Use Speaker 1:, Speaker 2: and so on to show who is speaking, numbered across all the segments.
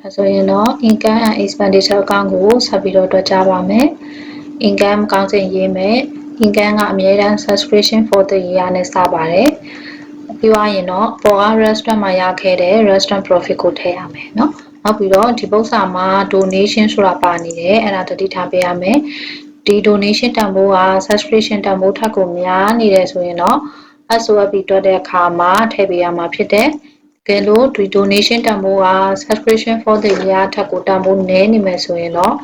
Speaker 1: ဒါဆိုရင်တော့ income and expenditure အကောင့်ကိုဆက်ပြီးတော့တွက်ကြပါမယ် income ကောင်းစဉ်ရေးမယ် income ကအမြဲတမ်း subscription for the year နဲ့စပါတယ်ပြီးသွားရင်တော့ပေါ်က restaurant မှာရခဲ့တဲ့ restaurant profit ကိုထည့်ရမယ်เนาะနောက်ပြီးတော့ဒီပု္ပ္ပစာမှာ donation ဆိုတာပါနေတယ်အဲ့ဒါတတိထားပေးရမယ်ဒီ donation တန်ဖိုးက subscription တန်ဖိုးထက်ကိုများနေတယ်ဆိုရင်တော့ SOFB တွက်တဲ့အခါမှာထည့်ပေးရမှာဖြစ်တယ် ကယ်လို့ဒီ donation တန်ဖိုးက subscription for the year ထက်ကိုတန်ဖိုးနည်းနေမယ်ဆိုရင်တော့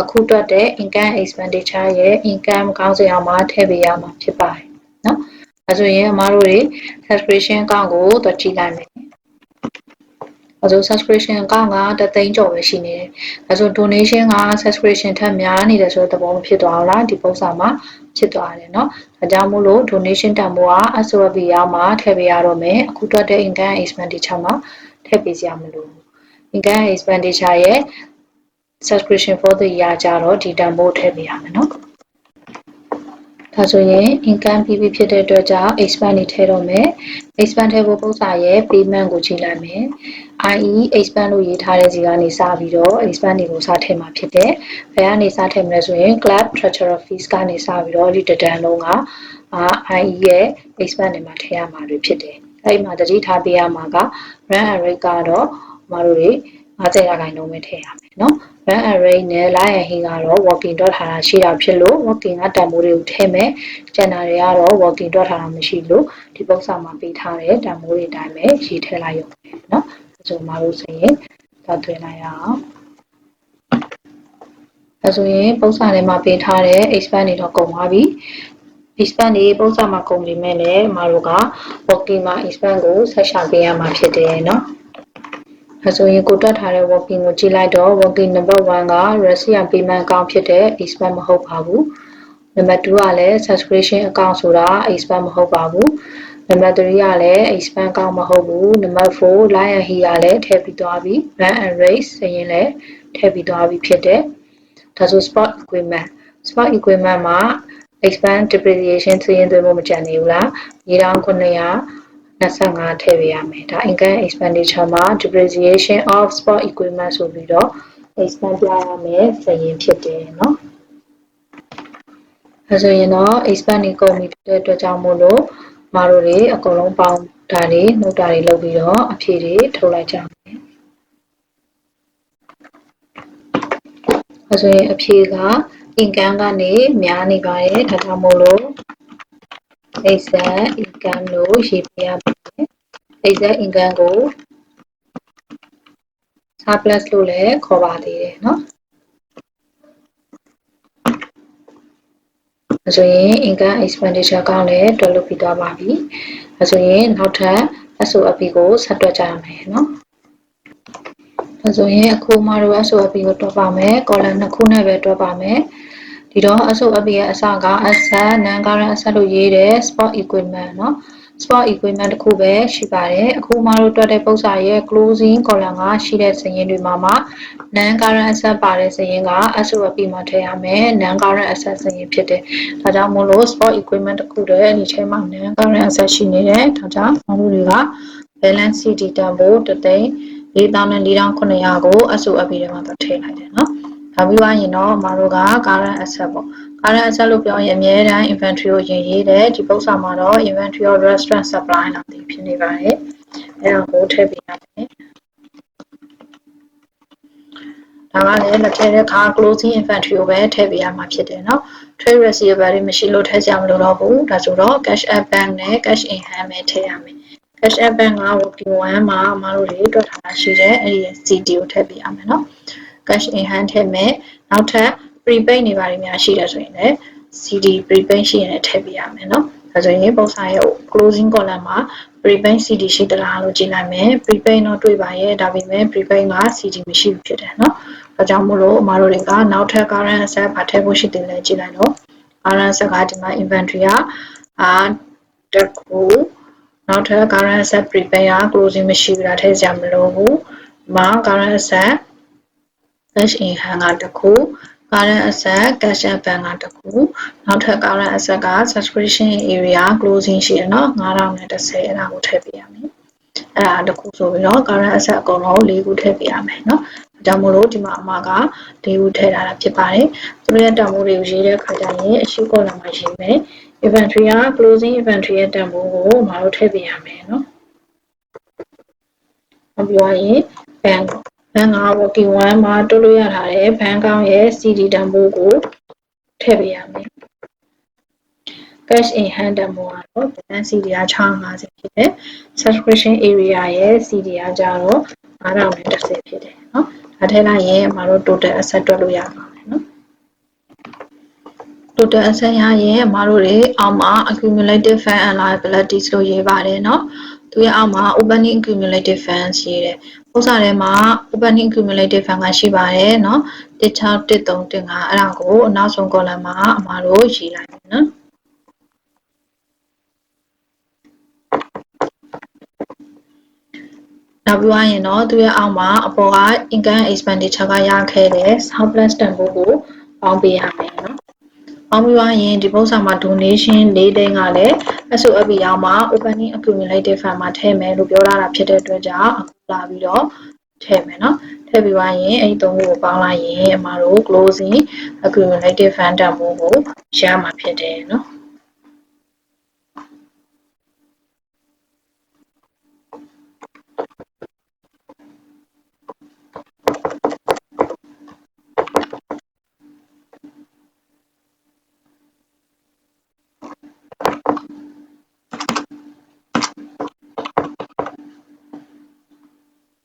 Speaker 1: အခုတွေ့တဲ့ income expenditure ရဲ့ income ကောင်းစရာမှာထည့်ပေးရမှာဖြစ်ပါတယ်နော်အဲဆိုရင်အမားတို့တွေ subscription account ကိုတော့ကြည့်လိုက်မယ် အဲဆို subscription အကောင့်ကတသိန်းကျော်ပဲရှိနေတယ်အဲဆို donation က subscription ထက်များနေတယ်ဆိုတဲ့သဘောမဖြစ်သွားဘူးလားဒီပုံစံမှာဖြစ်သွားတယ်เนาะဒါကြောင့်မို့လို့ donation တန်ဖိုးက SOB ရမှာထည့်ပေးရတော့မယ်အခုတွက်တဲ့ income expenditure မှာထည့်ပေးစရာမလိုဘူး income expenditure ရဲ့ subscription for the year ကြတော့ဒီတန်ဖိုးထည့်ပေးရမယ်เนาะ ဒါဆိုရင် income ပြီးပြီဖြစ်တဲ့အတွက်ကြောင့် expand နေထည့်တော့မယ် expand ထည့်ဖို့ပုံစံရဲ့ payment ကိုကြည့်လိုက်မယ် IE expand လို့ရေးထားတဲ့စီကနေစပြီးတော့ expand တွေကိုစထည့်မှာဖြစ်တယ်ဘယ်ကနေစထည့်မလဲဆိုရင် club treasurer fees ကနေစပြီးတော့ဒီတဒန်းလုံးက IE ရဲ့ expand တွေမှာထည့်ရမှာတွေဖြစ်တယ်အဲ့ဒီမှာတတိထားပေးရမှာက run and rate ကတော့မတို့တွေ50ရာခိုင်နှုန်းပဲထည့်ရမယ်เนาะ run array နဲ့ line and he ကတော့ working dot ထားတာရှိတာဖြစ်လို့ working ကတန်ဖိုးတွေကိုထည့်မယ်ကျန်တာတွေကတော့ working dot ထားတာမရှိလို့ဒီပုံစံမှာပေးထားတဲ့တန်ဖိုးတွေအတိုင်းပဲရေးထည့်လိုက်ရုံပဲเนาะအဲဆိုမလို့ဆိုရင်ဒါသွင်းလိုက်ရအောင်အဲဆိုရင်ပုံစံထဲမှာပေးထားတဲ့ expand တွေတော့ကုန်သွားပြီ expand တွေပုံစံမှာကုန်နေမဲ့လည်းမတို့က working မှာ expand ကိုဆက်ရှာပေးရမှာဖြစ်တယ်เนาะ အဲဆိုရင်ကိုတွက်ထားတဲ့ working ကိုကြည့်လိုက်တော့ working number 1က receipt payment account ဖြစ်တဲ့ expand မဟုတ်ပါဘူး။ number 2ကလည်း subscription account ဆိုတာ expand မဟုတ်ပါဘူး။ number 3ကလည်း expand account မဟုတ်ဘူး။ number 4 line and he ကလည်းထည့်ပြီးသွားပြီ။ run and raise စရင်လည်းထည့်ပြီးသွားပြီဖြစ်တယ်။ဒါဆို sport equipment sport equipment မှာ expand depreciation စရင်သွင်းဖို့မကြံနေဘူးလား။ရေတောင်900 25ထည့်ပေးရမယ်ဒါ income expenditure မှာ depreciation of sport equipment ဆိုပြီးတော့ expand ပြရမယ်စရင်ဖြစ်တယ်เนาะအဲဆိုရင်တော့ expand နေကုန်ပြီဖြစ်တဲ့အတွက်ကြောင့်မို့လို့မတို့တွေအကုန်လုံးပေါင်းဒါတွေနှုတ်တာတွေလုပ်ပြီးတော့အဖြေတွေထုတ်လိုက်ကြမယ်အဲဆိုရင်အဖြေက income ကနေများနေပါတယ်ဒါကြောင့်မို့လို့ exact income လို့ရေးပြရမယ် exact income ကို surplus လို့လည်းခေါ်ပါသေးတယ်เนาะအဲဆိုရင် income expenditure ကောင်းလည်းတွက်လို့ပြီးသွားပါပြီအဲဆိုရင်နောက်ထပ် SOP ကိုဆက်တွက်ကြရမယ်เนาะအဲဆိုရင်အခုမှတော့ SOP ကိုတွက်ပါမယ် column နှစ်ခုနဲ့ပဲတွက်ပါမယ် ဒီတော့ SOP ရဲ့အစက asset non current asset လို့ရေးတယ် sport equipment เนาะ sport equipment တခုပဲရှိပါတယ်အခုမှတို့တွက်တဲ့ပုံစံရဲ့ closing column ကရှိတဲ့စာရင်းတွေမှာမှ non current asset ပါတဲ့စာရင်းက SOP မှာထည့်ရမယ် non current asset စာရင်းဖြစ်တယ်ဒါကြောင့်မို့လို့ sport equipment တခုတည်းဒီထဲမှာ non current asset ရှိနေတယ်ဒါကြောင့်မတို့တွေက balance sheet တန်ဖိုးတသိန်း4400ကို SOP ထဲမှာထည့်လိုက်တယ်เนาะ ဒါပြီးသွားရင်တော့မတို့က current asset ပေါ့ current asset လို့ပြောရင်အမြဲတမ်း inventory ကိုရင်ရေးတယ်ဒီပု္ပ္ပစာမှာတော့ inventory of restaurant supply လာတည်ဖြစ်နေပါတယ်အဲဒါကိုထည့်ပေးရမယ်ဒါကလည်းလက်ထဲတဲ့ခါ closing inventory ကိုပဲထည့်ပေးရမှာဖြစ်တယ်เนาะ trade receivable တွေမရှိလို့ထည့်ကြမလို့တော့ဘူးဒါဆိုတော့ cash at bank နဲ့ cash in hand ပဲထည့်ရမယ် cash at bank က working 1မှာအမတို့တွေတွက်ထားတာရှိတယ်အဲ့ဒီ CD ကိုထည့်ပေးရမယ်เนาะ cash in hand ထည့်မယ်နောက်ထပ် prepaid နေပါတယ်များရှိတယ်ဆိုရင်လည်း CD prepaid ရှိရင်လည်းထည့်ပေးရမယ်နော်ဒါဆိုရင်ပုံစံရဲ့ closing column မှာ prepaid CD ရှိတလားလို့ကြည့်လိုက်မယ် prepaid တော့တွေ့ပါရဲ့ဒါပေမဲ့ prepaid က CD မရှိဘူးဖြစ်တယ်နော်ဒါကြောင့်မို့လို့အမတို့တွေကနောက်ထပ် current asset ဘာထည့်ဖို့ရှိတယ်လဲကြည့်လိုက်တော့ current asset ကဒီမှာ inventory ကအာတက်ကိုနောက်ထပ် current asset prepaid က closing မရှိဘူးလားထည့်ကြမလို့ဘူးဒီမှာ current asset cash in hand ကတစ်ခု current asset cash at bank ကတစ်ခုနောက်ထပ် current asset က subscription area closing ရှိတယ်နော်9000နဲ့30အဲ့ဒါကိုထည့်ပေးရမယ်အဲ့ဒါတစ်ခုဆိုပြီးတော့ current asset အကုန်လုံး၄ခုထည့်ပေးရမယ်နော်ဒါမို့လို့ဒီမှာအမက၄ခုထည့်ထားတာဖြစ်ပါတယ်သူတို့ရဲ့တန်ဖိုးတွေကိုရေးတဲ့ခါကျရင်အရှိကောလာမှာရေးမယ် inventory က closing inventory ရဲ့တန်ဖိုးကိုမတို့ထည့်ပေးရမယ်နော်။နောက်ပြီးရင် bank ဘန်က working one မှာတွတ်လို့ရထားတဲ့ဘန်ကောင်ရဲ့ CD တန်ဖိုးကိုထည့်ပေးရမယ် cash in hand တန်ဖိုးကတော့ဘန် CD က650ဖြစ်တယ် subscription area ရဲ့ CD ကကြတော့9010ဖြစ်တယ်เนาะဒါထည့်လိုက်ရင်အမတို့ total asset တွက်လို့ရပါမယ်เนาะ total asset ရရင်အမတို့တွေအောက်မှာ accumulated fund and liabilities လို့ရေးပါတယ်เนาะ သူရဲ့အောက်မှာ opening accumulated funds ရေးတယ်ဥစ္စာထဲမှာ opening accumulated fund ကရှိပါတယ်เนาะ16135အဲ့ဒါကိုအနောက်ဆုံး column မှာအမတို့ရေးလိုက်မယ်เนาะနောက်ပြီးသွားရင်တော့သူရဲ့အောက်မှာအပေါ်က income expenditure ကရခဲ့တဲ့ surplus တန်ဖိုးကိုပေါင်းပေးရမယ်เนาะ ပေါင်းပြီးွားရင်ဒီပုံစံမှာ donation ၄သိန်းကလည်း SOFB ရောက်မှာ opening accumulated fund မှာထည့်မယ်လို့ပြောထားတာဖြစ်တဲ့အတွက်ကြောင့်အခုလာပြီးတော့ထည့်မယ်နော်ထည့်ပြီးွားရင်အဲ့ဒီသုံးခုကိုပေါင်းလိုက်ရင်အမတို့ closing accumulated fund တန်ဖိုးကိုရမှာဖြစ်တယ်နော်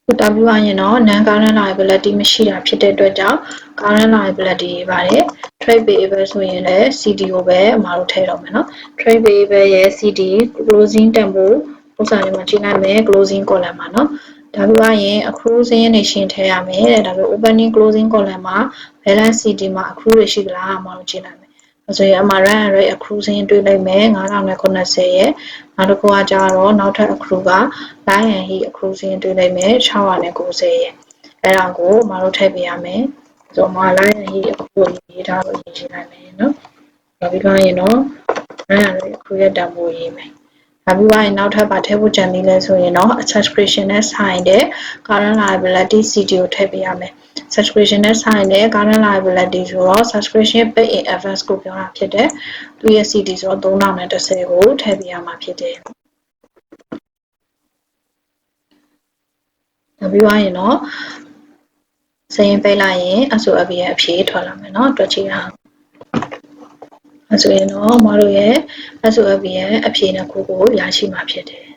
Speaker 1: ခု W ရရင်တော့ non current liability မရှိတာဖြစ်တဲ့အတွက်ကြောင့် current liability ရေးပါတယ် trade payable ဆိုရင်လည်း CD ကိုပဲအမှားလို့ထည့်တော့မယ်နော် trade payable ရဲ့ CD closing tempo ဥစ္စာတွေမှာချိန်လိုက်မယ် closing column မှာနော်ဒါပြရရင် accrual စရင်းနေရှင်းထည့်ရမယ်တဲ့ဒါပြ opening closing column မှာ balance CD မှာ accrual တွေရှိသလားအမှောင်ချိန်လိုက်မယ် ဆိုရင်အမှာ run and rate accrue စရင်းတွေ့လိုက်မယ်9090ရဲ့နောက်တစ်ခုကကြတော့နောက်ထပ် accrue က line and heat accrue စရင်းတွေ့လိုက်မယ်690ရဲ့အဲ့ဒါကိုအမှာတို့ထည့်ပေးရမယ်ဆိုတော့မှာ line and heat accrue ကိုရေးထားလို့ရေးချလိုက်မယ်နော်နောက်ပြီးတော့ရင်တော့ run and rate accrue ရဲ့တန်ဖိုးရေးမယ် နောက်ပြီးတော့နောက်ထပ်ပါထည့်ဖို့ကြံသေးလဲဆိုရင်တော့ subscription နဲ့ဆိုင်တဲ့ current liability CD ကိုထည့်ပေးရမယ် subscription နဲ့ဆိုင်တဲ့ current liability ဆိုတော့ subscription pay in advance ကိုပြောတာဖြစ်တယ်သူရဲ့ CD ဆိုတော့3010ကိုထည့်ပေးရမှာဖြစ်တယ်နောက်ပြီးသွားရင်တော့စရင်ပေးလိုက်ရင် SOF ရဲ့အဖြေထွက်လာမယ်เนาะတွက်ကြည့်အောင်အဲ ဆိုရင်တော့မတို့ရဲ့ SOFB ရဲ့အဖြေနှစ်ခုကိုရရှိမှာဖြစ်တယ်